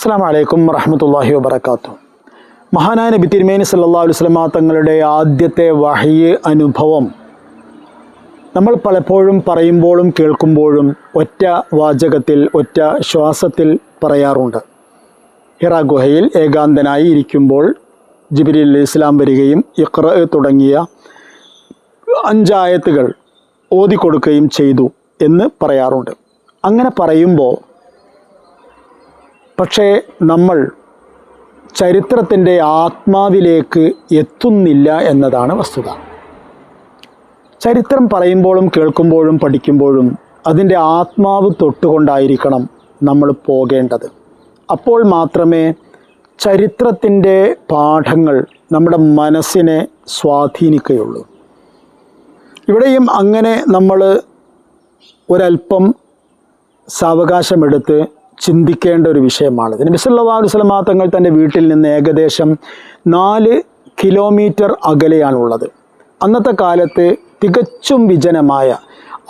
അസ്സാം വലൈക്കും വറഹമത്തല്ലാഹി വബർക്കാത്തു മഹാനായ നബി തിരുമേനി സല്ലാ വസ്ലമ തങ്ങളുടെ ആദ്യത്തെ വഹയ്യ് അനുഭവം നമ്മൾ പലപ്പോഴും പറയുമ്പോഴും കേൾക്കുമ്പോഴും ഒറ്റ വാചകത്തിൽ ഒറ്റ ശ്വാസത്തിൽ പറയാറുണ്ട്. ഹിറ ഗുഹയിൽ ഏകാന്തനായി ഇരിക്കുമ്പോൾ ജിബിരിൽ ഇസ്ലാം വരികയും ഇഖ്റ തുടങ്ങിയ അഞ്ചായത്തുകൾ ഓതിക്കൊടുക്കുകയും ചെയ്തു എന്ന് പറയാറുണ്ട്. അങ്ങനെ പറയുമ്പോൾ പക്ഷേ നമ്മൾ ചരിത്രത്തിന്റെ ആത്മാവിലേക്ക് എത്തുന്നില്ല എന്നതാണ് വസ്തുത. ചരിത്രം പറയുമ്പോഴും കേൾക്കുമ്പോഴും പഠിക്കുമ്പോഴും അതിന്റെ ആത്മാവ് തൊട്ടുകൊണ്ടായിരിക്കണം നമ്മൾ പോകേണ്ടത്. അപ്പോൾ മാത്രമേ ചരിത്രത്തിന്റെ പാഠങ്ങൾ നമ്മുടെ മനസ്സിനെ സ്വാധീനിക്കുകയുള്ളൂ. ഇവിടെയും അങ്ങനെ നമ്മൾ ഒരല്പം സാവകാശമെടുത്ത് ചിന്തിക്കേണ്ട ഒരു വിഷയമാണ്. ഇതിന് അലൈഹി വസല്ലമ തങ്ങൾ തന്റെ വീട്ടിൽ നിന്ന് ഏകദേശം നാല് കിലോമീറ്റർ അകലെയാണുള്ളത്. അന്നത്തെ കാലത്ത് തികച്ചും വിജനമായ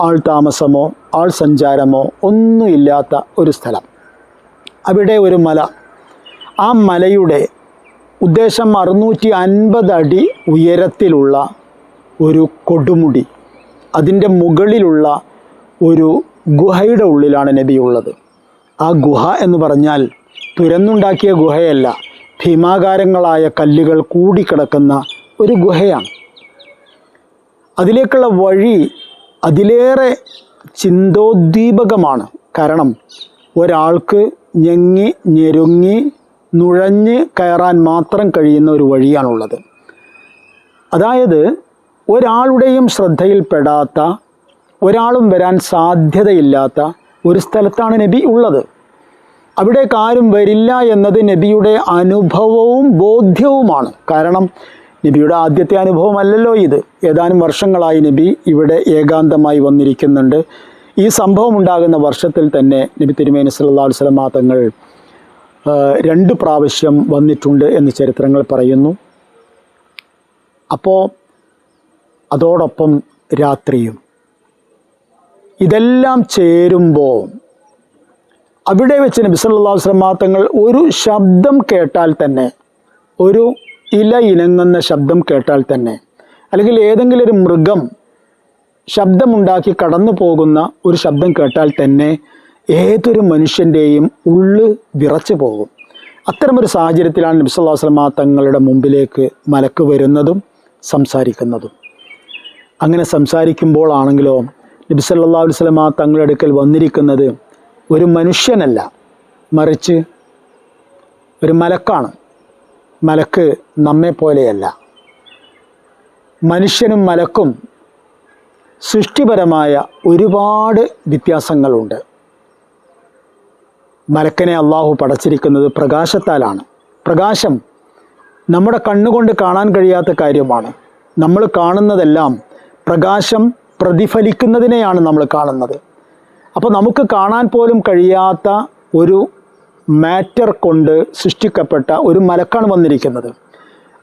ആൾ താമസമോ ആൾ സഞ്ചാരമോ ഒന്നുമില്ലാത്ത ഒരു സ്ഥലം. അവിടെ ഒരു മല. ആ മലയുടെ ഉദ്ദേശം അറുന്നൂറ്റി അൻപത് അടി ഉയരത്തിലുള്ള ഒരു കൊടുമുടി. അതിന്റെ മുകളിലുള്ള ഒരു ഗുഹയുടെ ഉള്ളിലാണ് നബി ഉള്ളത് ആ ഗുഹ എന്ന് പറഞ്ഞാൽ തുരന്നുണ്ടാക്കിയ ഗുഹയല്ല ഭീമാകാരങ്ങളായ കല്ലുകൾ കൂടിക്കിടക്കുന്ന ഒരു ഗുഹയാണ്. അതിലേക്കുള്ള വഴി അതിലേറെ ചിന്തോദ്ദീപകമാണ്. കാരണം ഒരാൾക്ക് ഞെങ്ങി ഞെരുങ്ങി നുഴഞ്ഞ് കയറാൻ മാത്രം കഴിയുന്ന ഒരു വഴിയാണുള്ളത്. അതായത് ഒരാളുടെയും ശ്രദ്ധയിൽപ്പെടാത്ത ഒരാളും വരാൻ സാധ്യതയില്ലാത്ത ഒരു സ്ഥലത്താണ് നബി ഉള്ളത്. അവിടെ ആരും വരില്ല എന്നത് നബിയുടെ അനുഭവവും ബോധ്യവുമാണ്. കാരണം നബിയുടെ ആദ്യത്തെ അനുഭവമല്ലല്ലോ ഇത്. ഏതാനും വർഷങ്ങളായി നബി ഇവിടെ ഏകാന്തമായി വന്നിരിക്കുന്നുണ്ട്. ഈ സംഭവം ഉണ്ടാകുന്ന വർഷത്തിൽ തന്നെ നബി തിരുമേനി സല്ലല്ലാഹു അലൈഹി വസല്ലമ തങ്ങൾ രണ്ട് പ്രാവശ്യം വന്നിട്ടുണ്ട് എന്ന് ചരിത്രങ്ങൾ പറയുന്നു. അപ്പോൾ അതോടൊപ്പം രാത്രിയും ഇതെല്ലാം ചേരുമ്പോൾ അവിടെ വെച്ച് നബി അലൈഹി തങ്ങൾ ഒരു ശബ്ദം കേട്ടാൽ തന്നെ ഒരു ഇല ഇനങ്ങുന്ന ശബ്ദം കേട്ടാൽ തന്നെ അല്ലെങ്കിൽ ഏതെങ്കിലും ഒരു മൃഗം ശബ്ദമുണ്ടാക്കി കടന്നു പോകുന്ന ഒരു ശബ്ദം കേട്ടാൽ തന്നെ ഏതൊരു മനുഷ്യന്റെയും ഉള്ളു വിറച്ചു പോകും. അത്തരമൊരു സാഹചര്യത്തിലാണ് നബി സല്ലല്ലാഹു അലൈഹി തങ്ങളുടെ മുമ്പിലേക്ക് മലക്ക് വരുന്നതും സംസാരിക്കുന്നതും. അങ്ങനെ സംസാരിക്കുമ്പോഴാണെങ്കിലോ നബി അലൈഹി വസല്ലമ തങ്ങളുടെ അടുക്കൽ വന്നിരിക്കുന്നത് ഒരു മനുഷ്യനല്ല. മറിച്ച് ഒരു മലക്കാണ്. മലക്ക് നമ്മെ പോലെയല്ല. മനുഷ്യനും മലക്കും സൃഷ്ടിപരമായ ഒരുപാട് വ്യത്യാസങ്ങളുണ്ട്. മലക്കനെ അള്ളാഹു പടച്ചിരിക്കുന്നത് പ്രകാശത്താലാണ്. പ്രകാശം നമ്മുടെ കണ്ണുകൊണ്ട് കാണാൻ കഴിയാത്ത കാര്യമാണ്. നമ്മൾ കാണുന്നതെല്ലാം പ്രകാശം പ്രതിഫലിക്കുന്നതിനെയാണ് നമ്മൾ കാണുന്നത്. അപ്പോൾ നമുക്ക് കാണാൻ പോലും കഴിയാത്ത ഒരു മാറ്റർ കൊണ്ട് സൃഷ്ടിക്കപ്പെട്ട ഒരു മലക്കാണ് വന്നിരിക്കുന്നത്.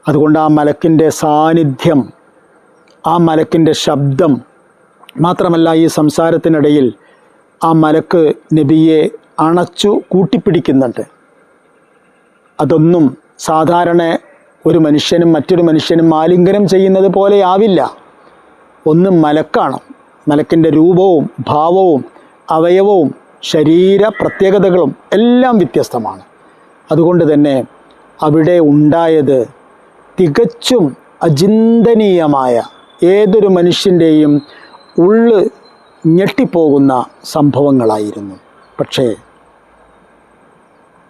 അതുകൊണ്ട് ആ മലക്കിന്റെ സാന്നിധ്യം ആ മലക്കിന്റെ ശബ്ദം മാത്രമല്ല ഈ സംസാരത്തിനിടയിൽ ആ മലക്ക് നബിയെ അണച്ചു കൂട്ടിപ്പിടിക്കുന്നുണ്ട്. അതൊന്നും സാധാരണ ഒരു മനുഷ്യനും മറ്റൊരു മനുഷ്യനും ആലിംഗനം ചെയ്യുന്നത് പോലെയാവില്ല ഒന്ന് മലക്കാണ്. മലക്കിന്റെ രൂപവും ഭാവവും അവയവവും ശരീര പ്രത്യേകതകളും എല്ലാം വ്യത്യസ്തമാണ്. അതുകൊണ്ട് തന്നെ അവിടെ ഉണ്ടായത് തികച്ചും അചിന്തനീയമായ ഏതൊരു മനുഷ്യന്റെയും ഉള്ള് ഞെട്ടിപ്പോകുന്ന സംഭവങ്ങളായിരുന്നു. പക്ഷേ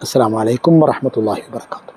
അസ്സാം വലൈക്കും വറഹമത്തല്ലാഹി വാത്തു